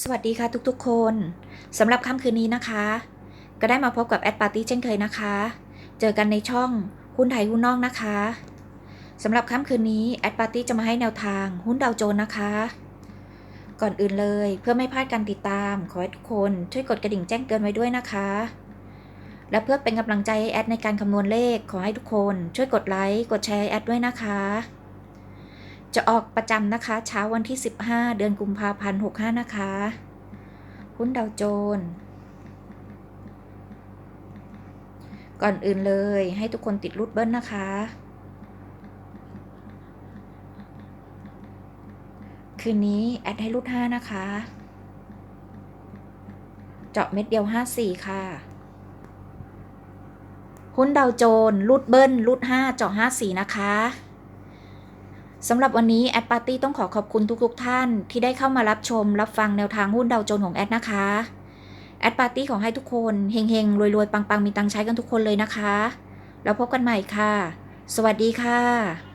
สวัสดีค่ะทุกๆ คนสำหรับค่ำคืนนี้นะคะ ก็ได้มาพบกับแอดปาร์ตี้เช่นเคยนะคะ เจอกันในช่องหุ้นไทยหุ้นนอกนะคะสำหรับค่ำคืนนี้แอดปาร์ตี้จะมาให้แนวทางหุ้นดาวโจน์นะคะ ก่อนอื่นเลยเพื่อไม่พลาดการติดตาม ขอให้ทุกคนช่วยกดกระดิ่งแจ้งเตือนไว้ด้วยนะคะ และเพื่อเป็นกำลังใจให้แอดในการคำนวณเลขขอให้ทุกคน ช่วยกดไลค์กดแชร์แอดด้วยนะคะ จะออกประจำนะคะ เช้าวันที่ 15 เดือนกุมภาพันธ์65 นะคะหุ้นดาวโจนส์ก่อนอื่นเลยให้ทุกคนติดรูดเบิ้ลนะคะ คืนนี้ แอดให้รูด5นะคะ เจาะเม็ดเดียว 54 ค่ะหุ้นดาวโจนส์รูดเบิ้ลรูด5เจาะ54 นะคะ สำหรับวันนี้แอดปาร์ตี้ต้องขอขอบคุณทุกๆทท่าน ที่ได้เข้ามารับชม รับฟังแนวทางหุ้นดาวโจนของแอดนะคะ แอดปาร์ตี้ขอให้ทุกคนเฮงๆรวยๆ ปังๆ มีตังใช้กันทุกคนเลยนะคะ แล้วพบกันใหม่ค่ะ สวัสดีค่ะ